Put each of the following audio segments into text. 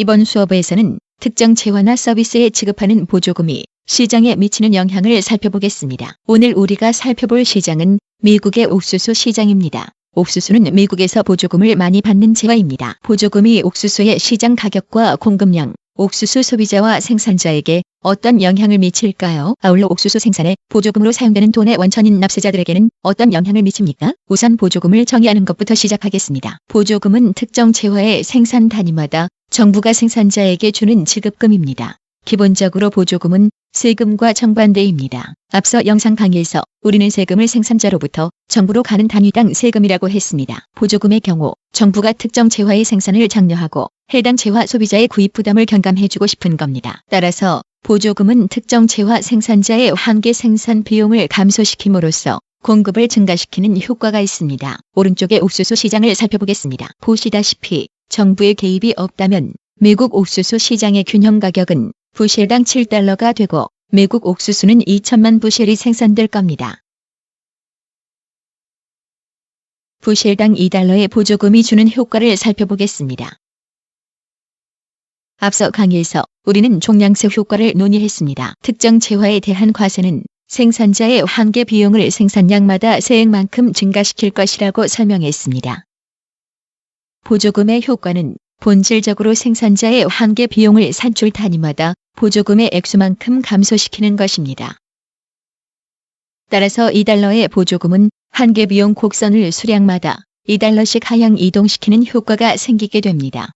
이번 수업에서는 특정 재화나 서비스에 지급하는 보조금이 시장에 미치는 영향을 살펴보겠습니다. 오늘 우리가 살펴볼 시장은 미국의 옥수수 시장입니다. 옥수수는 미국에서 보조금을 많이 받는 재화입니다. 보조금이 옥수수의 시장 가격과 공급량, 옥수수 소비자와 생산자에게 어떤 영향을 미칠까요? 아울러 옥수수 생산에 보조금으로 사용되는 돈의 원천인 납세자들에게는 어떤 영향을 미칩니까? 우선 보조금을 정의하는 것부터 시작하겠습니다. 보조금은 특정 재화의 생산 단위마다 정부가 생산자에게 주는 지급금입니다. 기본적으로 보조금은 세금과 정반대입니다. 앞서 영상 강의에서 우리는 세금을 생산자로부터 정부로 가는 단위당 세금이라고 했습니다. 보조금의 경우 정부가 특정 재화의 생산을 장려하고 해당 재화 소비자의 구입 부담을 경감해주고 싶은 겁니다. 따라서 보조금은 특정 재화 생산자의 한계 생산 비용을 감소시킴으로써 공급을 증가시키는 효과가 있습니다. 오른쪽의 옥수수 시장을 살펴보겠습니다. 보시다시피 정부의 개입이 없다면 미국 옥수수 시장의 균형 가격은 부실당 7달러가 되고 미국 옥수수는 2천만 부실이 생산될 겁니다. 부실당 2달러의 보조금이 주는 효과를 살펴보겠습니다. 앞서 강의에서 우리는 종량세 효과를 논의했습니다. 특정 재화에 대한 과세는 생산자의 한계 비용을 생산량마다 세액만큼 증가시킬 것이라고 설명했습니다. 보조금의 효과는 본질적으로 생산자의 한계 비용을 산출 단위마다 보조금의 액수만큼 감소시키는 것입니다. 따라서 2달러의 보조금은 한계 비용 곡선을 수량마다 2달러씩 하향 이동시키는 효과가 생기게 됩니다.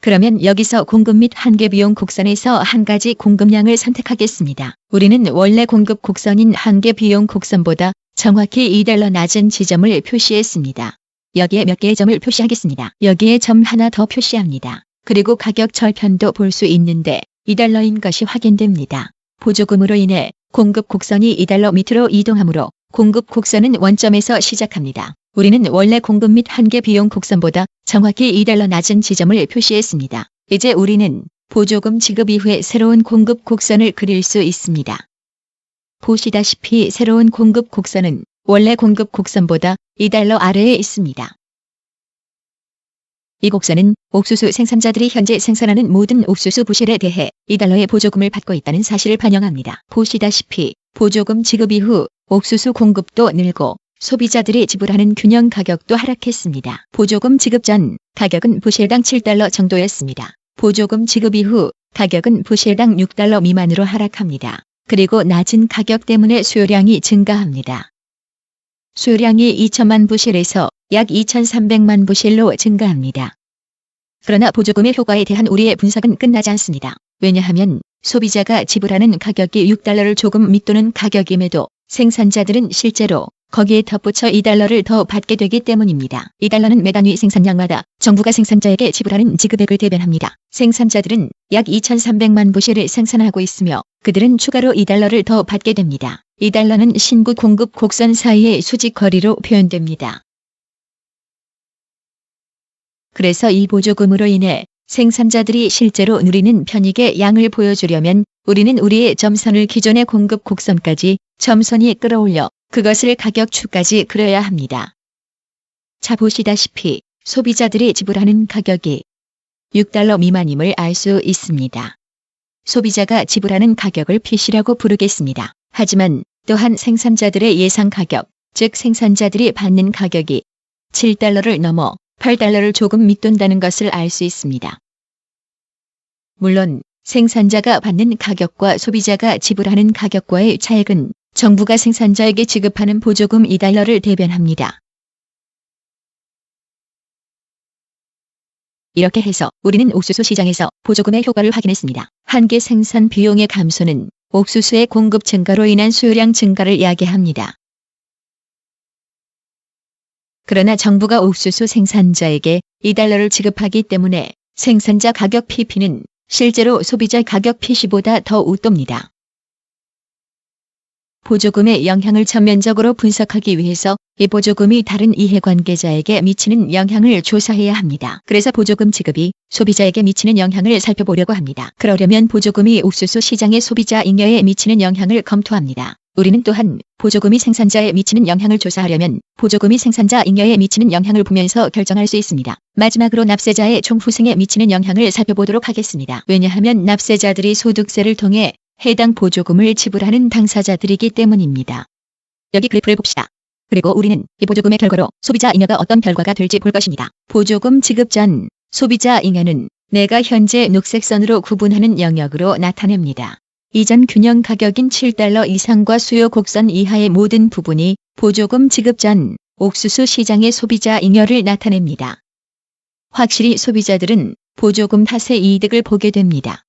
그러면 여기서 공급 및 한계 비용 곡선에서 한 가지 공급량을 선택하겠습니다. 우리는 원래 공급 곡선인 한계 비용 곡선보다 정확히 2달러 낮은 지점을 표시했습니다. 여기에 몇 개의 점을 표시하겠습니다. 여기에 점 하나 더 표시합니다. 그리고 가격 절편도 볼 수 있는데 2달러인 것이 확인됩니다. 보조금으로 인해 공급 곡선이 2달러 밑으로 이동하므로 공급 곡선은 원점에서 시작합니다. 우리는 원래 공급 및 한계 비용 곡선보다 정확히 2달러 낮은 지점을 표시했습니다. 이제 우리는 보조금 지급 이후에 새로운 공급 곡선을 그릴 수 있습니다. 보시다시피 새로운 공급 곡선은 원래 공급 곡선보다 2달러 아래에 있습니다. 이 곡선은 옥수수 생산자들이 현재 생산하는 모든 옥수수 부실에 대해 2달러의 보조금을 받고 있다는 사실을 반영합니다. 보시다시피 보조금 지급 이후 옥수수 공급도 늘고 소비자들이 지불하는 균형 가격도 하락했습니다. 보조금 지급 전 가격은 부실당 7달러 정도였습니다. 보조금 지급 이후 가격은 부실당 6달러 미만으로 하락합니다. 그리고 낮은 가격 때문에 수요량이 증가합니다. 수요량이 2천만 부실에서 약 2,300만 부실로 증가합니다. 그러나 보조금의 효과에 대한 우리의 분석은 끝나지 않습니다. 왜냐하면 소비자가 지불하는 가격이 6달러를 조금 밑도는 가격임에도 생산자들은 실제로 거기에 덧붙여 2달러를 더 받게 되기 때문입니다. 2달러는 매단위 생산량마다 정부가 생산자에게 지불하는 지급액을 대변합니다. 생산자들은 약 2,300만 부실을 생산하고 있으며 그들은 추가로 2달러를 더 받게 됩니다. 2달러는 신구 공급 곡선 사이의 수직 거리로 표현됩니다. 그래서 이 보조금으로 인해 생산자들이 실제로 누리는 편익의 양을 보여주려면 우리는 우리의 점선을 기존의 공급 곡선까지 점선이 끌어올려 그것을 가격추까지 그려야 합니다. 자 보시다시피 소비자들이 지불하는 가격이 6달러 미만임을 알 수 있습니다. 소비자가 지불하는 가격을 PC라고 부르겠습니다. 하지만 또한 생산자들의 예상 가격, 즉 생산자들이 받는 가격이 7달러를 넘어 8달러를 조금 밑돈다는 것을 알 수 있습니다. 물론 생산자가 받는 가격과 소비자가 지불하는 가격과의 차액은 정부가 생산자에게 지급하는 보조금 2달러를 대변합니다. 이렇게 해서 우리는 옥수수 시장에서 보조금의 효과를 확인했습니다. 한계 생산 비용의 감소는 옥수수의 공급 증가로 인한 수요량 증가를 야기합니다. 그러나 정부가 옥수수 생산자에게 2달러를 지급하기 때문에 생산자 가격 PP는 실제로 소비자 가격 PC보다 더 웃돕니다. 보조금의 영향을 전면적으로 분석하기 위해서 이 보조금이 다른 이해관계자에게 미치는 영향을 조사해야 합니다. 그래서 보조금 지급이 소비자에게 미치는 영향을 살펴보려고 합니다. 그러려면 보조금이 옥수수 시장의 소비자 잉여에 미치는 영향을 검토합니다. 우리는 또한 보조금이 생산자에 미치는 영향을 조사하려면 보조금이 생산자 잉여에 미치는 영향을 보면서 결정할 수 있습니다. 마지막으로 납세자의 총 후생에 미치는 영향을 살펴보도록 하겠습니다. 왜냐하면 납세자들이 소득세를 통해 해당 보조금을 지불하는 당사자들이기 때문입니다. 여기 그래프를 봅시다. 그리고 우리는 이 보조금의 결과로 소비자 잉여가 어떤 결과가 될지 볼 것입니다. 보조금 지급 전 소비자 잉여는 내가 현재 녹색선으로 구분하는 영역으로 나타냅니다. 이전 균형 가격인 7달러 이상과 수요 곡선 이하의 모든 부분이 보조금 지급 전 옥수수 시장의 소비자 잉여를 나타냅니다. 확실히 소비자들은 보조금 탓의 이득을 보게 됩니다.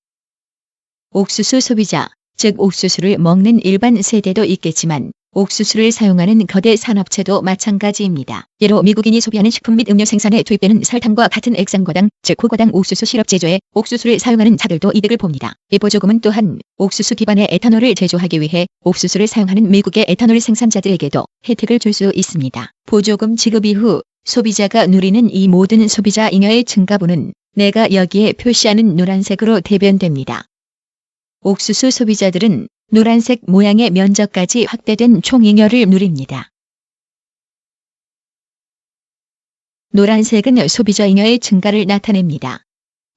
옥수수 소비자, 즉 옥수수를 먹는 일반 세대도 있겠지만 옥수수를 사용하는 거대 산업체도 마찬가지입니다. 예로 미국인이 소비하는 식품 및 음료 생산에 투입되는 설탕과 같은 액상과당, 즉 고과당 옥수수 시럽 제조에 옥수수를 사용하는 자들도 이득을 봅니다. 이 보조금은 또한 옥수수 기반의 에탄올을 제조하기 위해 옥수수를 사용하는 미국의 에탄올 생산자들에게도 혜택을 줄 수 있습니다. 보조금 지급 이후 소비자가 누리는 이 모든 소비자 잉여의 증가분은 내가 여기에 표시하는 노란색으로 대변됩니다. 옥수수 소비자들은 노란색 모양의 면적까지 확대된 총잉여를 누립니다. 노란색은 소비자 잉여의 증가를 나타냅니다.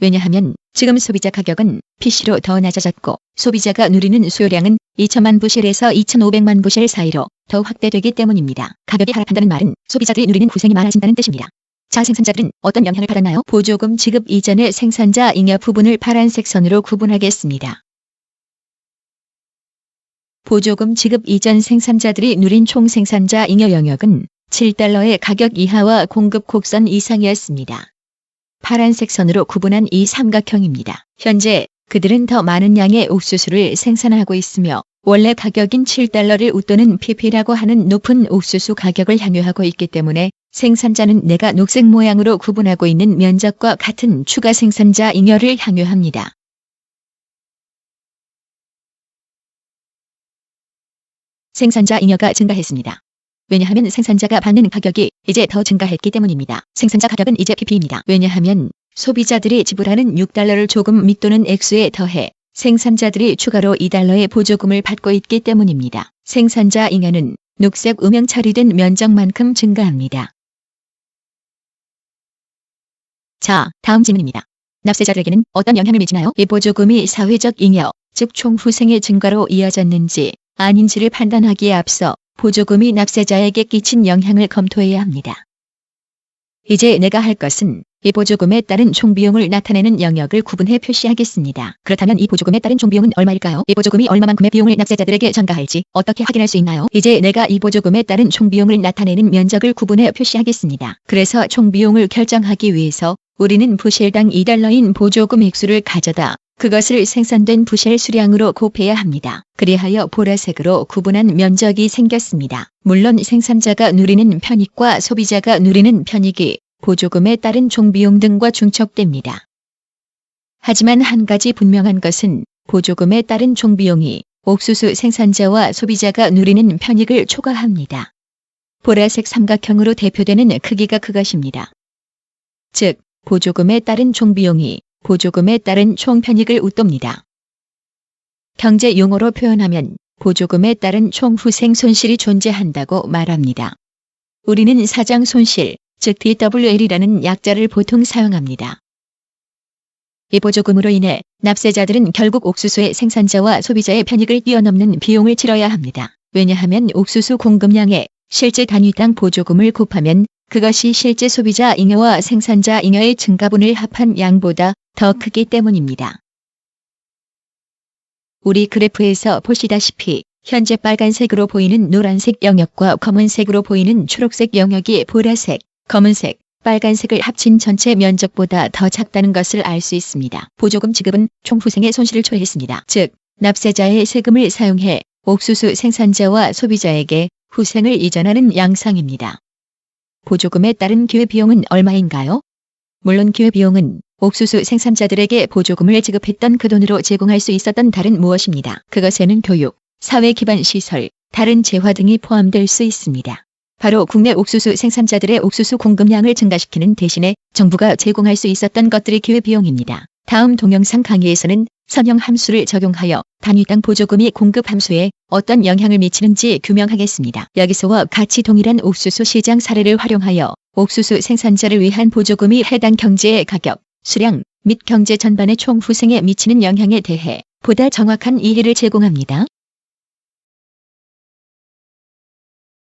왜냐하면 지금 소비자 가격은 PC로 더 낮아졌고 소비자가 누리는 수요량은 2천만 부실에서 2,500만 부실 사이로 더 확대되기 때문입니다. 가격이 하락한다는 말은 소비자들이 누리는 후생이 많아진다는 뜻입니다. 자 생산자들은 어떤 영향을 받았나요? 보조금 지급 이전의 생산자 잉여 부분을 파란색 선으로 구분하겠습니다. 보조금 지급 이전 생산자들이 누린 총 생산자 잉여 영역은 7달러의 가격 이하와 공급 곡선 이상이었습니다. 파란색 선으로 구분한 이 삼각형입니다. 현재 그들은 더 많은 양의 옥수수를 생산하고 있으며 원래 가격인 7달러를 웃도는 PP라고 하는 높은 옥수수 가격을 향유하고 있기 때문에 생산자는 내가 녹색 모양으로 구분하고 있는 면적과 같은 추가 생산자 잉여를 향유합니다. 생산자 잉여가 증가했습니다. 왜냐하면 생산자가 받는 가격이 이제 더 증가했기 때문입니다. 생산자 가격은 이제 PP입니다. 왜냐하면 소비자들이 지불하는 6달러를 조금 밑도는 액수에 더해 생산자들이 추가로 2달러의 보조금을 받고 있기 때문입니다. 생산자 잉여는 녹색 음영 처리된 면적만큼 증가합니다. 자, 다음 질문입니다. 납세자들에게는 어떤 영향을 미치나요? 이 보조금이 사회적 잉여, 즉 총후생의 증가로 이어졌는지 아닌지를 판단하기에 앞서 보조금이 납세자에게 끼친 영향을 검토해야 합니다. 이제 내가 할 것은 이 보조금에 따른 총비용을 나타내는 영역을 구분해 표시하겠습니다. 그렇다면 이 보조금에 따른 총비용은 얼마일까요? 이 보조금이 얼마만큼의 비용을 납세자들에게 전가할지 어떻게 확인할 수 있나요? 이제 내가 이 보조금에 따른 총비용을 나타내는 면적을 구분해 표시하겠습니다. 그래서 총비용을 결정하기 위해서 우리는 부실당 2달러인 보조금 액수를 가져다 그것을 생산된 부실 수량으로 곱해야 합니다. 그리하여 보라색으로 구분한 면적이 생겼습니다. 물론 생산자가 누리는 편익과 소비자가 누리는 편익이 보조금에 따른 종비용 등과 중첩됩니다. 하지만 한 가지 분명한 것은 보조금에 따른 종비용이 옥수수 생산자와 소비자가 누리는 편익을 초과합니다. 보라색 삼각형으로 대표되는 크기가 그것입니다. 즉, 보조금에 따른 종비용이 보조금에 따른 총 편익을 웃돕니다. 경제 용어로 표현하면 보조금에 따른 총 후생 손실이 존재한다고 말합니다. 우리는 사장 손실, 즉 DWL이라는 약자를 보통 사용합니다. 이 보조금으로 인해 납세자들은 결국 옥수수의 생산자와 소비자의 편익을 뛰어넘는 비용을 치러야 합니다. 왜냐하면 옥수수 공급량의 실제 단위당 보조금을 곱하면 그것이 실제 소비자 잉여와 생산자 잉여의 증가분을 합한 양보다 더 크기 때문입니다. 우리 그래프에서 보시다시피 현재 빨간색으로 보이는 노란색 영역과 검은색으로 보이는 초록색 영역이 보라색, 검은색, 빨간색을 합친 전체 면적보다 더 작다는 것을 알 수 있습니다. 보조금 지급은 총후생의 손실을 초래했습니다. 즉, 납세자의 세금을 사용해 옥수수 생산자와 소비자에게 후생을 이전하는 양상입니다. 보조금에 따른 기회비용은 얼마인가요? 물론 기회비용은 옥수수 생산자들에게 보조금을 지급했던 그 돈으로 제공할 수 있었던 다른 무엇입니다. 그것에는 교육, 사회 기반 시설, 다른 재화 등이 포함될 수 있습니다. 바로 국내 옥수수 생산자들의 옥수수 공급량을 증가시키는 대신에 정부가 제공할 수 있었던 것들이 기회 비용입니다. 다음 동영상 강의에서는 선형 함수를 적용하여 단위당 보조금이 공급 함수에 어떤 영향을 미치는지 규명하겠습니다. 여기서와 같이 동일한 옥수수 시장 사례를 활용하여 옥수수 생산자를 위한 보조금이 해당 경제의 가격, 수량 및 경제 전반의 총 후생에 미치는 영향에 대해 보다 정확한 이해를 제공합니다.